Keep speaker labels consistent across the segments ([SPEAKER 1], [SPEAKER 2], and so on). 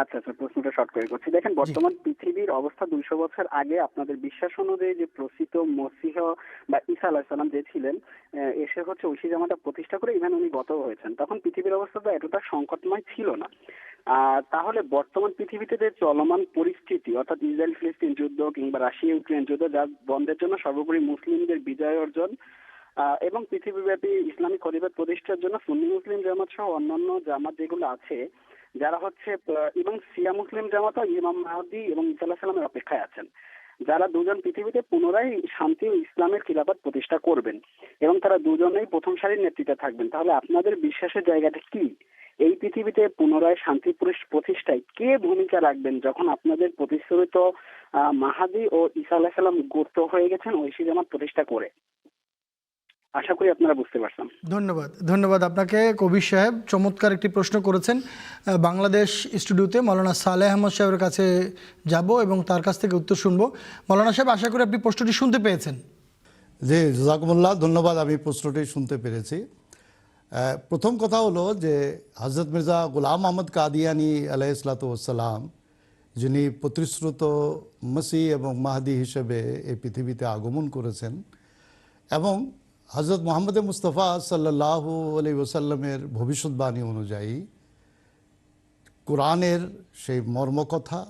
[SPEAKER 1] আচ্ছা আচ্ছা প্রশ্নটা শর্ট করে করছি। দেখেন বর্তমান পৃথিবীর অবস্থা দুইশো বছর আগে আপনাদের বিশ্বাস অনুযায়ী যে প্রসিত মসিহ বা ঈসা যে ছিলেন এসে হচ্ছে ঐশী জামাটা প্রতিষ্ঠা করে ইভেন উনি গত হয়েছেন। তখন পৃথিবীর অবস্থা তো এতটা সংকটময় ছিল না। তাহলে বর্তমান পৃথিবীতে যে চলমান পরিস্থিতি অর্থাৎ ইসরায়েল ফিলিস্তিন যুদ্ধ কিংবা রাশিয়া ইউক্রেন যুদ্ধ যার বন্ধের জন্য সর্বোপরি মুসলিমদের বিজয় অর্জন এবং পৃথিবীব্যাপী ইসলামিক অধিবাদ প্রতিষ্ঠার জন্য সুন্নি মুসলিম জামাত সহ অন্যান্য জামাত যেগুলো আছে যারা হচ্ছে এবং সিয়া মুসলিম জামাত ইমাম মাহদি এবং ইসা আলাহ সাল্লামের অপেক্ষায় আছেন। যারা দুজন পৃথিবীতে পুনরায় শান্তি ও ইসলামের খিলাফত প্রতিষ্ঠা করবেন এবং তারা দুজনেই প্রথম সারির নেতৃত্বে থাকবেন, তাহলে আপনাদের বিশ্বাসের জায়গাটা কি? এই পৃথিবীতে পুনরায় শান্তি প্রতিষ্ঠায় কে ভূমিকা রাখবেন যখন আপনাদের প্রতিশ্রুত মাহাদি ও ঈসা আলাহ সাল্লাম গুপ্ত হয়ে গেছেন ঐশী জামাত প্রতিষ্ঠা করে? আশা করি আপনারা বুঝতে পারছেন
[SPEAKER 2] ধন্যবাদ। ধন্যবাদ আপনাকে। কবির সাহেব চমৎকার একটি প্রশ্ন করেছেন। বাংলাদেশ স্টুডিওতে মৌলানা সালেহ আহমদ সাহেবের কাছে যাব এবং তার কাছ থেকে উত্তর শুনব। মৌলানা সাহেব আশা করি আপনি প্রশ্নটি শুনতে পেয়েছেন।
[SPEAKER 3] জি জাজাকুমুল্লাহ ধন্যবাদ। আমি প্রশ্নটি শুনতে পেরেছি। প্রথম কথা হলো যে হজরত মির্জা গুলাম আহমদ কাদিয়ানি আলাইসালাতাম যিনি প্রতিশ্রুত মসি এবং মাহাদি হিসেবে এই পৃথিবীতে আগমন করেছেন এবং হজরত মোহাম্মদ মুস্তফা সাল্লাহ আলি ওসাল্লামের ভবিষ্যৎবাণী অনুযায়ী কোরআনের সেই মর্মকথা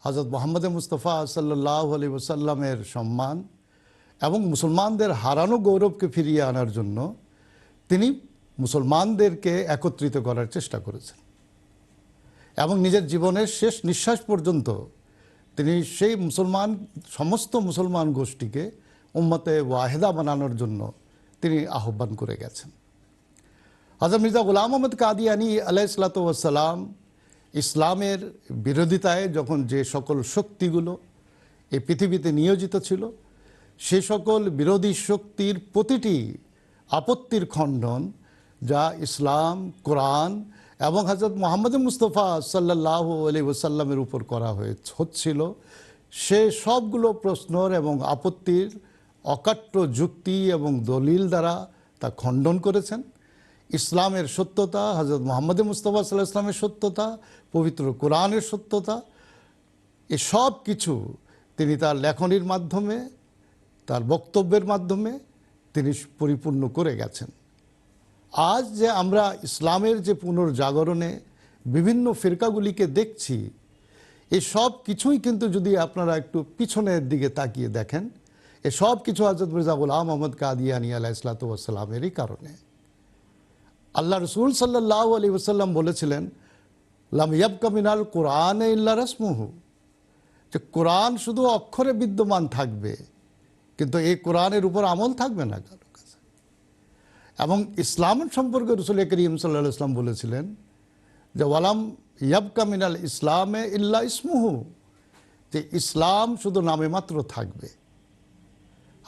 [SPEAKER 3] হজরত মোহাম্মদ মুস্তফা সাল্লাহ আলি ওসাল্লামের সম্মান এবং মুসলমানদের হারানো গৌরবকে ফিরিয়ে আনার জন্য তিনি মুসলমানদেরকে একত্রিত করার চেষ্টা করেছেন। এবং নিজের জীবনের শেষ নিঃশ্বাস পর্যন্ত তিনি সেই মুসলমান, সমস্ত মুসলমান গোষ্ঠীকে উম্মতে ওয়াহেদা বানানোর জন্য তিনি আহ্বান করে গেছেন। হজরত মির্জা গোলাম আহমদ কাদিয়ানি আলাইসালাতাম ইসলামের বিরোধিতায় যখন যে সকল শক্তিগুলো এই পৃথিবীতে নিয়োজিত ছিল, সে সকল বিরোধী শক্তির প্রতিটি আপত্তির খণ্ডন যা ইসলাম, কোরআন এবং হজরত মোহাম্মদ মুস্তফা সাল্লাহ আলি ওসাল্লামের উপর করা হয়ে, হচ্ছিল সে সবগুলো প্রশ্নর এবং আপত্তির অকাট্য যুক্তি এবং দলিল দ্বারা তা খণ্ডন করেছেন। ইসলামের সত্যতা হজরত মোহাম্মদ মুস্তফা সাল্লাহ ইসলামের সত্যতা, পবিত্র কোরআনের সত্যতা, এ সব কিছু তিনি তার লেখনির মাধ্যমে, তার বক্তব্যের মাধ্যমে তিনি পরিপূর্ণ করে গেছেন। আজ যে আমরা ইসলামের যে পুনর্জাগরণে বিভিন্ন ফিরকাগুলিকে দেখছি এই সব কিছুই কিন্তু যদি আপনারা একটু পিছনের দিকে তাকিয়ে দেখেন এ সব কিছু হজরত মির্জা গুলাম মোহাম্মদ কাদিয়ানি আলাহ ইসলাতামেরই কারণে। আল্লাহ রসুল সাল্লাহ আলী ওসাল্লাম বলেছিলেন, লাম ইয়াবকা মিনাল কোরআন ইল্লা রসমুহু। যে কোরআন শুধু অক্ষরে বিদ্যমান থাকবে, কিন্তু এই কোরআনের উপর আমল থাকবে না কারও কাছে। এবং ইসলাম সম্পর্কে রসুল করিম সাল্লাহ ইসলাম বলেছিলেন যে, ওয়ালাম ইয়াবকা মিনাল ইসলামে ইল্লা ইসমুহু। যে ইসলাম শুধু নামে মাত্র থাকবে।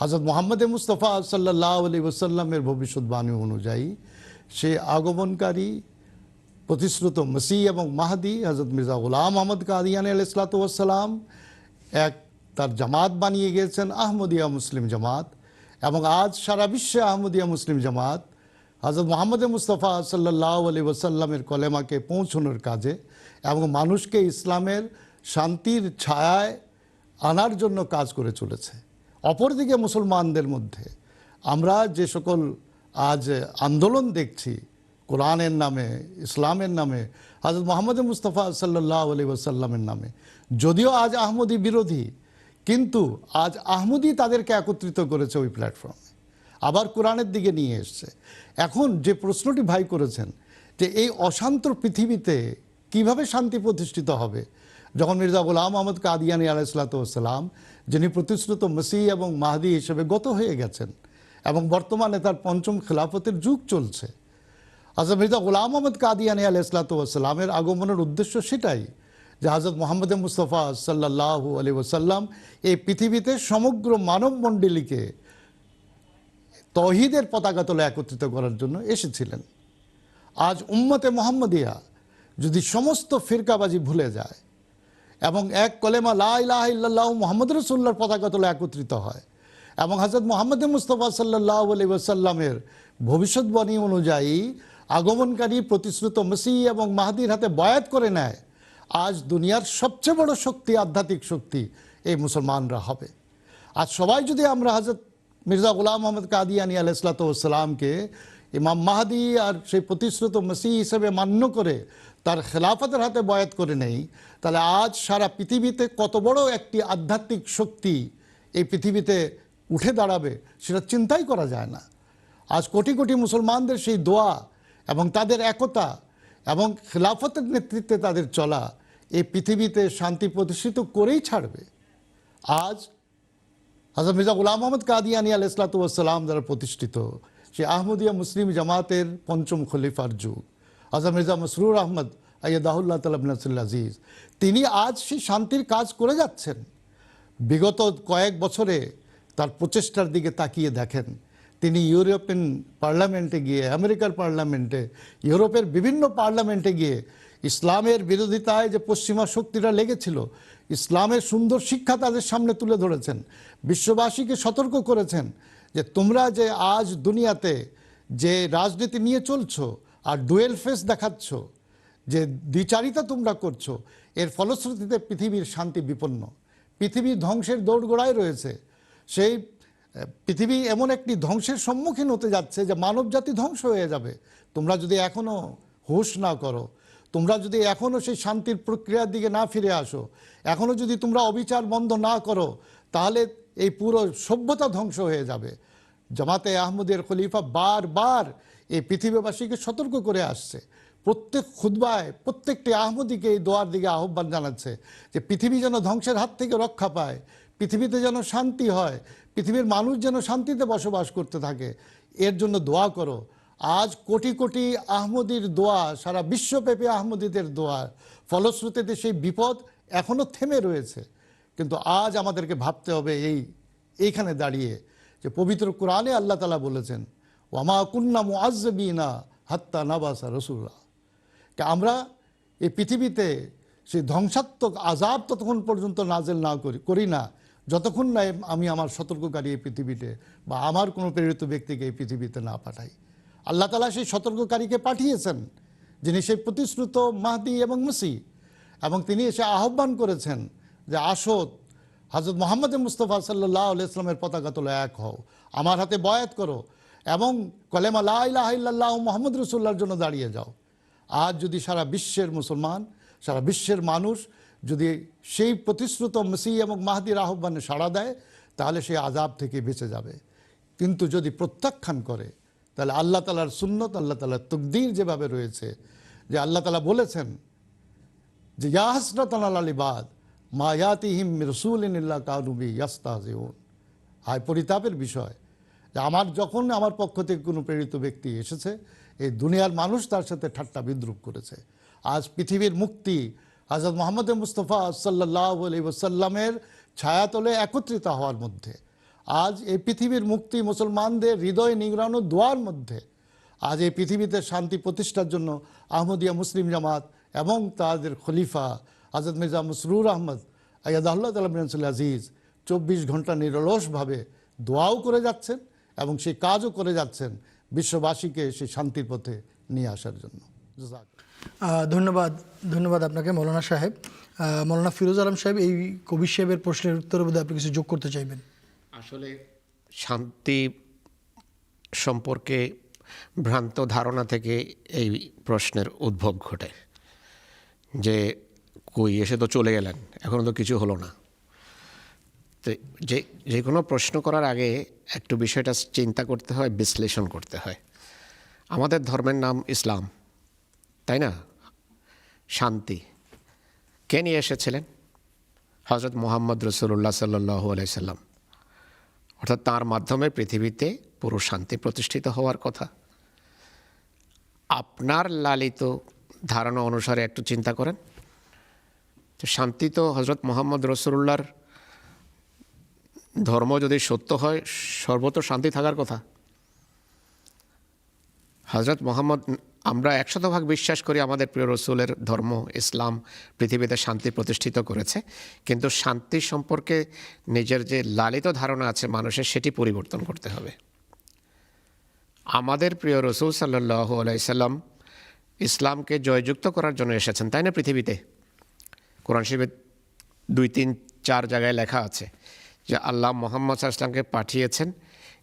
[SPEAKER 3] হজরত মোহাম্মদ মুস্তফা সাল্লাহ আলী ওসাল্লামের ভবিষ্যৎবাণী অনুযায়ী সে আগমনকারী প্রতিশ্রুত মসি এবং মাহাদি হজরত মির্জা গুলাম আহমদ কাদিয়ান আলাইসালাতাম এক তার জামাত বানিয়ে গিয়েছেন আহমদিয়া মুসলিম জামাত এবং আজ সারা বিশ্বে আহমদিয়া মুসলিম জামাত হজরত মোহাম্মদ মুস্তফা সাল্লাহ আলী ওসাল্লামের কলেমাকে পৌঁছানোর কাজে এবং মানুষকে ইসলামের শান্তির ছায়ায় আনার জন্য কাজ করে চলেছে। অপরদিকে মুসলমানদের মধ্যে আমরা যে সকল আজ আন্দোলন দেখছি, কোরআনের নামে, ইসলামের নামে হজরত মোহাম্মদ মুস্তফা সাল্লাহ আলী ওসাল্লামের নামে, যদিও আজ আহমদি বিরোধী, কিন্তু আজ আহমদি তাদেরকে একত্রিত করেছে ওই প্ল্যাটফর্মে আবার কোরআনের দিকে নিয়ে এসছে। এখন যে প্রশ্নটি ভাই করেছেন যে এই অশান্ত পৃথিবীতে কীভাবে শান্তি প্রতিষ্ঠিত হবে, যখন মির্জা গোলাম আহমদ কাদিয়ানি আলাইসালাতাম যিনি প্রতিশ্রুত মসি এবং মাহাদি হিসেবে গত হয়ে গেছেন এবং বর্তমানে তার পঞ্চম খেলাফতের যুগ চলছে। হজরত মির্জা গোলাম আহমদ কাদিয়ানি আলাইসালাতামের আগমনের উদ্দেশ্য সেটাই যে হজরত মোহাম্মদ মুস্তফা সাল্লাহ আলী ওসাল্লাম এই পৃথিবীতে সমগ্র মানব মণ্ডলীকে তহিদের পতাকা তোলে একত্রিত করার জন্য এসেছিলেন। আজ উম্মতে মোহাম্মদিয়া যদি সমস্ত ফিরকাবাজি ভুলে যায় এবং এক কলেমা লাহ মোহাম্মদ রসুল্লার পতাকা তোলে একত্রিত হয়। এবং হজরত মোহাম্মদ মুস্তফা সাল্লাহ আলী ওসাল্লামের ভবিষ্যৎবাণী অনুযায়ী আগমনকারী প্রতিশ্রুত মসি এবং মাহাদির হাতে বয়াত করে নেয়। আজ দুনিয়ার সবচেয়ে বড় শক্তি, আধ্যাত্মিক শক্তি এই মুসলমানরা হবে। আজ সবাই যদি আমরা হাজরত মির্জা গোলাম মোহাম্মদ কাদিয়ানি আলাইসালাতামকে ইমাম মাহাদি আর সেই প্রতিশ্রুত মসি হিসেবে মান্য করে তার খেলাফতের হাতে বয়াত করে নেই, তাহলে আজ সারা পৃথিবীতে কত বড় একটি আধ্যাত্মিক শক্তি এই পৃথিবীতে উঠে দাঁড়াবে সেটা চিন্তাই করা যায় না। আজ কোটি কোটি মুসলমানদের সেই দোয়া এবং তাদের একতা এবং খেলাফতের নেতৃত্বে তাদের চলা এই পৃথিবীতে শান্তি প্রতিষ্ঠিত করেই ছাড়বে। আজ হজরত মির্জা গুলাম মোহাম্মদ কাদিয়ানি আল ইসলাতাম দ্বারা প্রতিষ্ঠিত সে আহমদিয়া মুসলিম জামাতের পঞ্চম খলিফার যুগ। হজরত মির্জা মসরুর আহমদ আইয়াদাহুল্লাহ তালাবনাসুল আজিজ। তিনি আজ সেই শান্তির কাজ করে যাচ্ছেন। বিগত কয়েক বছরে তার প্রচেষ্টার দিকে তাকিয়ে দেখেন। তিনি ইউরোপিয়ান পার্লামেন্টে গিয়ে, আমেরিকার পার্লামেন্টে, ইউরোপের বিভিন্ন পার্লামেন্টে গিয়ে ইসলামের বিরোধিতায় যে পশ্চিমা শক্তিরা লেগেছিল, ইসলামের সুন্দর শিক্ষা তাদের সামনে তুলে ধরেছেন। বিশ্ববাসীকে সতর্ক করেছেন যে তোমরা যে আজ দুনিয়াতে যে রাজনীতি নিয়ে চলছো আর ডুয়েল ফেস দেখাচ্ছ যে দ্বিচারিতা তোমরা করছ, এর ফলশ্রুতিতে পৃথিবীর শান্তি বিপন্ন। পৃথিবী ধ্বংসের দৌড়গোড়ায় রয়েছে। সেই পৃথিবী এমন একটি ধ্বংসের সম্মুখীন হতে যাচ্ছে যে মানব জাতি ধ্বংস হয়ে যাবে। তোমরা যদি এখনও হুঁশ না করো, তোমরা যদি এখনও সেই শান্তির প্রক্রিয়ার দিকে না ফিরে আসো এখনও যদি তোমরা অবিচার বন্ধ না করো, তাহলে এই পুরো সভ্যতা ধ্বংস হয়ে যাবে। জামাতে আহমদের খলিফা বারবার এই পৃথিবীবাসীকে সতর্ক করে আসছে। প্রত্যেক খুদ্বায় প্রত্যেকটি আহমদিকে এই দোয়ার দিকে আহ্বান জানাচ্ছে যে পৃথিবী যেন ধ্বংসের হাত থেকে রক্ষা পায়, পৃথিবীতে যেন শান্তি হয়, পৃথিবীর মানুষ যেন শান্তিতে বসবাস করতে থাকে। এর জন্য দোয়া করো। আজ কোটি কোটি আহমদির দোয়া, সারা বিশ্বব্যাপী আহমদীদের দোয়া। ফলশ্রুতিতে সেই বিপদ এখনও থেমে রয়েছে। কিন্তু আজ আমাদেরকে ভাবতে হবে এই, এইখানে দাঁড়িয়ে যে পবিত্র কোরআনে আল্লাহ তালা বলেছেন ওয়ামা কুন্না মুআজ্জবিনা হাত্তা নাবাসা রসুল্লাহ আমরা এই পৃথিবীতে সেই ধ্বংসাত্মক আজাব ততক্ষণ পর্যন্ত নাজেল না করি করি না। যতক্ষণ না আমি আমার সতর্ককারী এই পৃথিবীতে বা আমার কোনো প্রেরিত ব্যক্তিকে এই পৃথিবীতে না পাঠাই। আল্লাহ তালা সেই সতর্ককারীকে পাঠিয়েছেন, যিনি সেই প্রতিশ্রুত মাহদি এবং মুসি, এবং তিনি এসে আহ্বান করেছেন যে আসো হজরত মোহাম্মদ মুস্তফা সাল্লাহ আলিয়া ইসলামের পতাকা তোলা এক হও। আমার হাতে বয়াত করো এবং কলেমা লাহ মোহাম্মদ রসুল্লাহর জন্য দাঁড়িয়ে যাও। আজ যদি সারা বিশ্বের মুসলমান, সারা বিশ্বের মানুষ যদি সেই প্রতিশ্রুত মসি এবং মাহাদির আহ্বানে সাড়া দেয়, তাহলে সেই আজাব থেকে বেঁচে যাবে। কিন্তু যদি প্রত্যাখ্যান করে, তাহলে আল্লাহ তালার সুন্নত, আল্লাহ তালার তকদির যেভাবে রয়েছে, যে আল্লাহ তালা বলেছেন যে ইয়াহসরত আলিবাদ মা ইয়াতিহিম রসুলিল্লা কানুবি ইয়াস্তাজেউন। হায় পরিতাপের বিষয়। আমার যখন আমার পক্ষ থেকে কোনো প্রেরিত ব্যক্তি এসেছে, এই দুনিয়ার মানুষ তার সাথে ঠাট্টা বিদ্রুপ করেছে। আজ পৃথিবীর মুক্তি আজাদ মোহাম্মদ মুস্তফা সাল্লাহ আলি ওসাল্লামের ছায়াতলে একত্রিত হওয়ার মধ্যে, আজ এই পৃথিবীর মুক্তি মুসলমানদের হৃদয় নিংড়ানো দোয়ার মধ্যে, আজ এই পৃথিবীতে শান্তি প্রতিষ্ঠার জন্য আহমদিয়া মুসলিম জামাত এবং তাদের খলিফা আজাদ মির্জা মসরুর আহমদ আয়াদাল্লাহ তালামসুল আজিজ চব্বিশ ঘণ্টা নিরলসভাবে দোয়াও করে যাচ্ছেন। এবং সেই কাজও করে যাচ্ছেন বিশ্ববাসীকে সেই শান্তির পথে নিয়ে আসার জন্য। জাযাক।
[SPEAKER 2] ধন্যবাদ ধন্যবাদ আপনাকে মৌলানা সাহেব। মৌলানা ফিরোজ আলম সাহেব এই কবির সাহেবের প্রশ্নের উত্তরে বোধহয় আপনি কিছু যোগ করতে চাইবেন?
[SPEAKER 4] আসলে শান্তি সম্পর্কে ভ্রান্ত ধারণা থেকে এই প্রশ্নের উদ্ভব ঘটে। যে কই এসে তো চলে গেলেন এখনও তো কিছু হলো না। তো যে যে কোনো প্রশ্ন করার আগে একটু বিষয়টা চিন্তা করতে হয়, বিশ্লেষণ করতে হয়। আমাদের ধর্মের নাম ইসলাম, তাই না? শান্তি। কে নিয়ে এসেছিলেন? হজরত মোহাম্মদ রসুল্লাহ সাল্লাহ আলাইসাল্লাম অর্থাৎ তার মাধ্যমে পৃথিবীতে পুরো শান্তি প্রতিষ্ঠিত হওয়ার কথা। আপনার লালিত ধারণা অনুসারে একটু চিন্তা করেন। তো শান্তি তো হজরত মোহাম্মদ রসুল্লাহর ধর্ম যদি সত্য হয়, সর্বত্র শান্তি থাকার কথা। হজরত মোহাম্মদ, আমরা একশত ভাগ বিশ্বাস করি আমাদের প্রিয় রসুলের ধর্ম, ইসলাম পৃথিবীতে শান্তি প্রতিষ্ঠিত করেছে। কিন্তু শান্তি সম্পর্কে নিজের যে লালিত ধারণা আছে মানুষের, সেটি পরিবর্তন করতে হবে। আমাদের প্রিয় রসুল সাল্লাহ আলাইসাল্লাম ইসলামকে জয়যুক্ত করার জন্য এসেছেন, তাই না পৃথিবীতে? কোরআন শরীফের দুই, তিন, চার জায়গায় লেখা আছে যে আল্লাহ মোহাম্মদ ইসলামকে পাঠিয়েছেন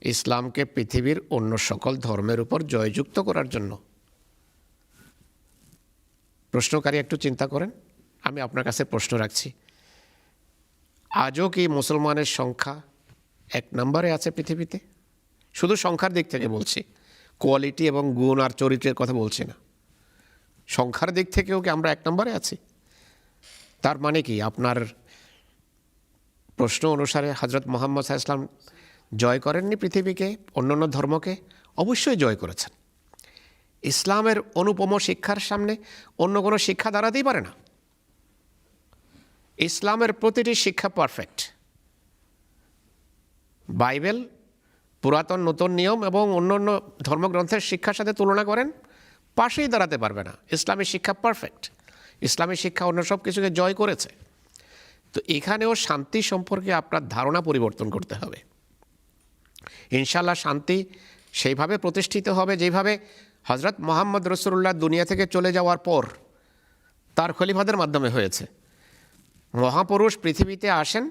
[SPEAKER 4] ইসলামকে পৃথিবীর অন্য সকল ধর্মের উপর জয়যুক্ত করার জন্য। প্রশ্নকারী একটু চিন্তা করেন, আমি আপনার কাছে প্রশ্ন রাখছি। আজও কি মুসলমানের সংখ্যা এক নম্বরে আছে পৃথিবীতে? শুধু সংখ্যার দিক থেকে বলছি, কোয়ালিটি এবং গুণ আর চরিত্রের কথা বলছি না। সংখ্যার দিক থেকেও কি আমরা এক নম্বরে আছি? তার মানে কি আপনার প্রশ্ন অনুসারে হজরত মোহাম্মদ ইসলাম জয় করেননি পৃথিবীকে, অন্যান্য ধর্মকে, অবশ্যই জয় করেছেন। ইসলামের অনুপম শিক্ষার সামনে অন্য কোনো শিক্ষা দাঁড়াতেই পারে না। ইসলামের প্রতিটি শিক্ষা পারফেক্ট বাইবেল পুরাতন নতুন নিয়ম এবং অন্য অন্য ধর্মগ্রন্থের শিক্ষার সাথে তুলনা করেন, পাশেই দাঁড়াতে পারবে না। ইসলামী শিক্ষা পারফেক্ট ইসলামী শিক্ষা অন্য সব কিছুকে জয় করেছে। তো এখানেও শান্তি সম্পর্কে আপনার ধারণা পরিবর্তন করতে হবে। ইনশাল্লাহ শান্তি সেইভাবে প্রতিষ্ঠিত হবে যেভাবে হজরত মোহাম্মদ রসুল্লাহ দুনিয়া থেকে চলে যাওয়ার পর তার খলিফাদের মাধ্যমে হয়েছে। মহাপুরুষ পৃথিবীতে আসেন,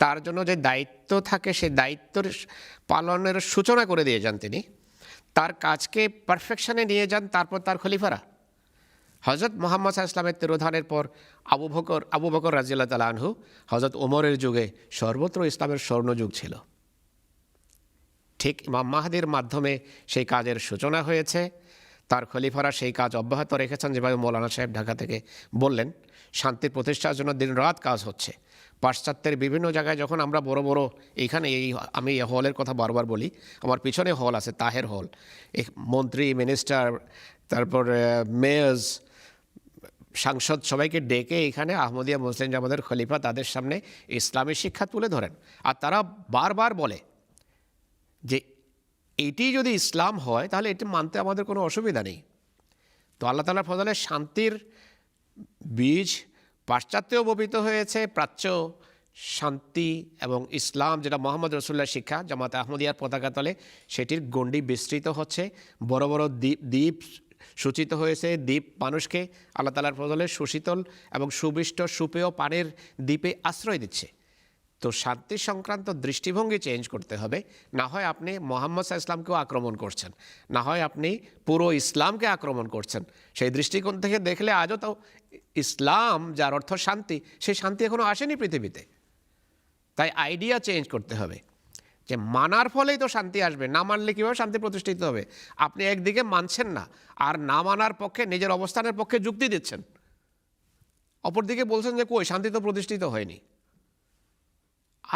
[SPEAKER 4] তার জন্য যে দায়িত্ব থাকে সেই দায়িত্বের পালনের সূচনা করে দিয়ে যান তিনি। তার কাজকে পারফেকশনে নিয়ে যান, তারপর তার খলিফারা। হজরত মোহাম্মদ ইসলামের তিরোধানের পর আবু বকর আবু বকর রাজিয়াল্লাহ তালা হজরত ওমরের যুগে সর্বত্র ইসলামের স্বর্ণযুগ ছিল। ঠিক ইমাম মাহাদির মাধ্যমে সেই কাজের সূচনা হয়েছে। তার খলিফারা সেই কাজ অব্যাহত রেখেছেন যেভাবে মৌলানা সাহেব ঢাকা থেকে বললেন, শান্তি প্রতিষ্ঠার জন্য দিন রাত কাজ হচ্ছে। পাশ্চাত্যের বিভিন্ন জায়গায় যখন আমরা বড় বড়, এইখানে এই আমি এই হলের কথা বারবার বলি, আমার পিছনে হল আছে, তাহের হল। মন্ত্রী, মিনিস্টার, তারপর মেয়র্স সাংসদ সবাইকে ডেকে এখানে আহমদিয়া মুসলিম জামাতের খলিফা তাদের সামনে ইসলামী শিক্ষা তুলে ধরেন। আর তারা বারবার বলে যে, এটি যদি ইসলাম হয়, তাহলে এটি মানতে আমাদের কোনো অসুবিধা নেই। তো আল্লাহ তালার ফজলে শান্তির বীজ পাশ্চাত্যেও বপিত হয়েছে, প্রাচ্য শান্তি এবং ইসলাম, যেটা মোহাম্মদ রসুল্লাহ শিক্ষা, জামাতে আহমদিয়ার পতাকা তলে সেটির গণ্ডি বিস্তৃত হচ্ছে। বড় বড় দ্বীপ দ্বীপ সূচিত হয়েছে দ্বীপ মানুষকে আল্লাহ তালার ফজলে সুশীতল এবং সুবিষ্ট সুপেয় পানের দ্বীপে আশ্রয় দিচ্ছে। তো শান্তি সংক্রান্ত দৃষ্টিভঙ্গি চেঞ্জ করতে হবে। না হয় আপনি মোহাম্মদ ইসলামকেও আক্রমণ করছেন। না হয় আপনি পুরো ইসলামকে আক্রমণ করছেন। সেই দৃষ্টিকোণ থেকে দেখলে আজও তো ইসলাম, যার অর্থ শান্তি, সেই শান্তি এখনও আসেনি পৃথিবীতে। তাই আইডিয়া চেঞ্জ করতে হবে। যে মানার ফলেই তো শান্তি আসবে, না মানলে কীভাবে শান্তি প্রতিষ্ঠিত হবে? আপনি একদিকে মানছেন না, আর না মানার পক্ষে নিজের অবস্থানের পক্ষে যুক্তি দিচ্ছেন। অপরদিকে বলছেন যে কই, শান্তি তো প্রতিষ্ঠিত হয়নি।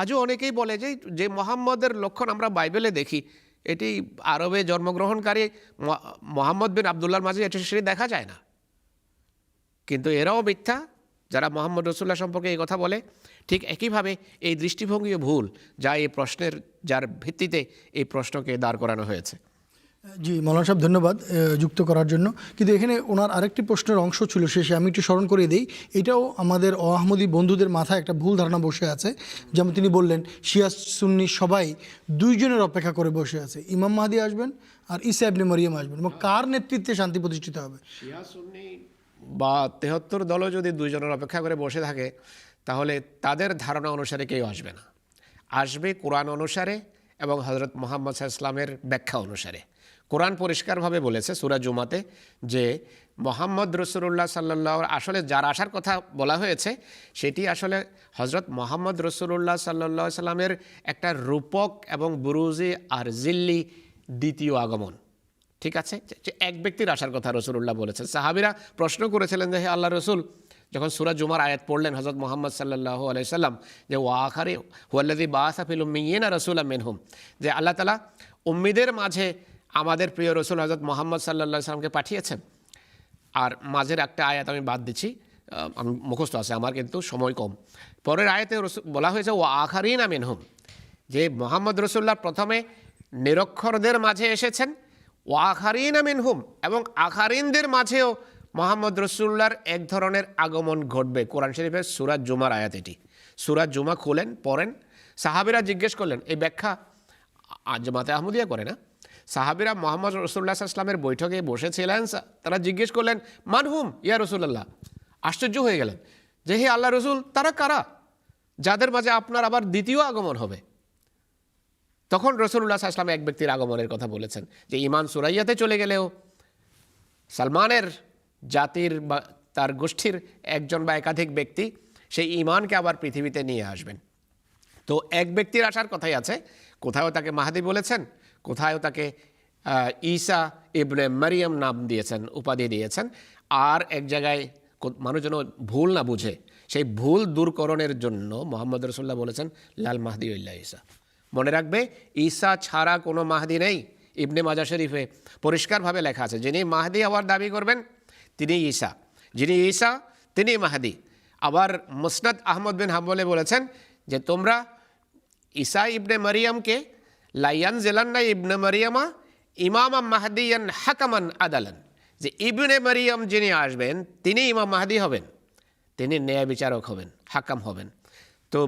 [SPEAKER 4] আজও অনেকেই বলে যে যে মোহাম্মদের লক্ষণ আমরা বাইবেলে দেখি, এটি আরবে জন্মগ্রহণকারী মোহাম্মদ বিন আবদুল্লার মাঝে এটি সেটি দেখা যায় না। কিন্তু এরাও মিথ্যা যারা মোহাম্মদ রসুল্লাহ সম্পর্কে এই কথা বলে ঠিক একইভাবে এই দৃষ্টিভঙ্গিও ভুল যা এই প্রশ্নের যার ভিত্তিতে এই প্রশ্নকে দাঁড় করানো হয়েছে।
[SPEAKER 2] জি মৌলানা সাহেব ধন্যবাদ যুক্ত করার জন্য। কিন্তু এখানে ওনার আরেকটি প্রশ্নের অংশ ছিল শেষে আমি একটু স্মরণ করে দিই। এটাও আমাদের অহমদি বন্ধুদের মাথায় একটা ভুল ধারণা বসে আছে। যেমন তিনি বললেন শিয়া সুন্নি সবাই দুইজনের অপেক্ষা করে বসে আছে। ইমাম মাহাদি আসবেন আর ইসা ইবনে মরিয়ম আসবেন। এবং কার নেতৃত্বে শান্তি প্রতিষ্ঠিত হবে?
[SPEAKER 4] শিয়া সুন্নি বা তেহত্তর দলও যদি দুইজনের অপেক্ষা করে বসে থাকে, তাহলে তাদের ধারণা অনুসারে কেউ আসবে না। আসবে কোরআন অনুসারে এবং হজরত মোহাম্মদ ইসলামের ব্যাখ্যা অনুসারে। কোরআন পরিষ্কারভাবে বলেছে সুরা জুমাতে যে মোহাম্মদ রসুল্লাহ সাল্লাহ আসলে যার আসার কথা বলা হয়েছে, সেটি আসলে হজরত মোহাম্মদ রসুল্লাহ সাল্লাহ সাল্লামের একটা রূপক এবং বুরুজি আর জিল্লি দ্বিতীয় আগমন। ঠিক আছে? এক ব্যক্তির আসার কথা রসুল্লাহ বলেছেন। সাহাবিরা প্রশ্ন করেছিলেন যে, হে আল্লাহ রসুল, যখন সুরাজ জুমার আয়াত পড়লেন হজরত মোহাম্মদ সাল্লাহ আলাইসাল্লাম যে ওয়াখারে হুয়াল্লাদি বাসাফিল উম্মিনা রসুল মিনহুম যে, আল্লাহ তালা উম্মিদের মাঝে আমাদের প্রিয় রসুল হজরত মোহাম্মদ সাল্লাহ সাল্লামকে পাঠিয়েছেন। আর মাঝের একটা আয়াত আমি বাদ দিচ্ছি। আমি মুখস্থ আছে, আমার কিন্তু সময় কম। পরের আয়াতে বলা হয়েছে ও আখারিন আমিনহুম যে, মোহাম্মদ রসুল্লাহ প্রথমে নিরক্ষরদের মাঝে এসেছেন। ও আখারিন আমিনহুম এবং আখারিনদের মাঝেও মোহাম্মদ রসুল্লাহর এক ধরনের আগমন ঘটবে। কোরআন শরীফের সুরাজ জুমার আয়াত এটি। সুরাজ জুমা খুলেন, পড়েন, সাহাবিরা জিজ্ঞেস করলেন, এই ব্যাখ্যা আজ জামাতে আহমদিয়া করে না? সাহাবিরা মোহাম্মদ রসুল্লাহ ইসলামের বৈঠকে বসেছিলেন তারা জিজ্ঞেস করলেন, মানহুম, ইয়া রসুল্লাহ আশ্চর্য হয়ে গেলেন, যে হে আল্লাহ রসুল, তারা কারা? যাদের মাঝে আপনার আবার দ্বিতীয় আগমন হবে। তখন রসুল্লাহ আসলাম এক ব্যক্তির আগমনের কথা বলেছেন যে ইমান সুরাইয়াতে চলে গেলেও সালমানের জাতির বা তার গোষ্ঠীর একজন বা একাধিক ব্যক্তি সেই ইমানকে আবার পৃথিবীতে নিয়ে আসবেন। তো এক ব্যক্তির আসার কথাই আছে। কোথাও তাকে মাহাদি বলেছেন কোথাও তাকে ঈসা ইবনে মারিয়াম নাম দিয়েছেন, উপাধি দিয়েছেন। আর এক জায়গায় মানুষ যেন ভুল না বুঝে, সেই ভুল দূরকরণের জন্য মোহাম্মদ রসুল্লাহ বলেছেন, লাল মাহদি উল্লাহ ঈসা। মনে রাখবে, ঈসা ছাড়া কোনো মাহাদি নেই। ইবনে মাজা শরীফে পরিষ্কারভাবে লেখা আছে, যিনি মাহদি হওয়ার দাবি করবেন, তিনি ঈসা। যিনি ঈসা, তিনি মাহাদি। আবার মুসনাদ আহমদ বিন হাম্বলে বলেছেন যে, তোমরা ঈসা ইবনে মারিয়ামকে, লাইয়ান জেলান্না ইবনে মারিয়ামা ইমামা মাহাদিয়ান হাকামান আদালান। যে, ইবনে মারিয়াম যিনি আসবেন, তিনি ইমাম মাহাদি হবেন, তিনি ন্যায় বিচারক হবেন, হাকাম হবেন। তো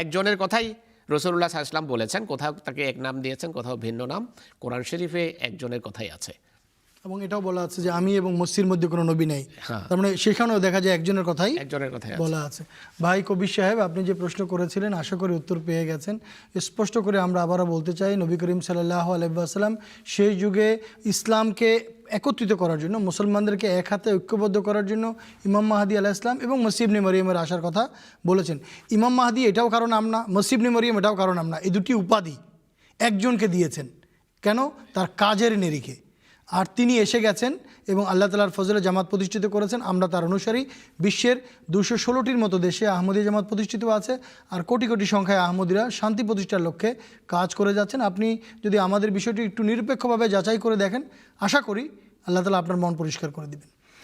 [SPEAKER 4] একজনের কথাই রসুল্লাহ সাহা ইসলাম বলেছেন, কোথাও তাকে এক নাম দিয়েছেন, কোথাও ভিন্ন নাম। কোরআন শরীফে একজনের কথাই আছে।
[SPEAKER 2] এবং এটাও বলা আছে যে আমি এবং মসজির মধ্যে কোনো নবী নেই।
[SPEAKER 4] হ্যাঁ।
[SPEAKER 2] তার মানে সেখানেও দেখা যায় একজনের কথাই
[SPEAKER 4] একজনের কথাই
[SPEAKER 2] বলা আছে। ভাই কবির সাহেব আপনি যে প্রশ্ন করেছিলেন আশা করি উত্তর পেয়ে গেছেন। স্পষ্ট করে আমরা আবারও বলতে চাই নবী করিম সাল্লাহ আলাইসাল্লাম সেই যুগে ইসলামকে একত্রিত করার জন্য মুসলমানদেরকে এক হাতে ঐক্যবদ্ধ করার জন্য ইমাম মাহাদি আলাহ ইসলাম এবং মসিবনি মরিয়মের আসার কথা বলেছেন। ইমাম মাহাদি এটাও কারণ নাম না মসিবনি মরিয়ম এটাও কারণ নাম না এই দুটি উপাধি একজনকে দিয়েছেন। কেন? তার কাজের নিরিখে। আর তিনি এসে গেছেন এবং আল্লাহ তালার ফজলে জামাত প্রতিষ্ঠিত করেছেন। আমরা তার অনুসারী। বিশ্বের দুশো ষোলোটির মতো দেশে আহমদী জামাত প্রতিষ্ঠিত আছে আর কোটি কোটি সংখ্যায় আহমদিরা শান্তি প্রতিষ্ঠার লক্ষ্যে কাজ করে যাচ্ছেন। আপনি যদি আমাদের বিষয়টি একটু নিরপেক্ষভাবে যাচাই করে দেখেন, আশা করি আল্লাহ তালা আপনার মন পরিষ্কার করে দিবেন।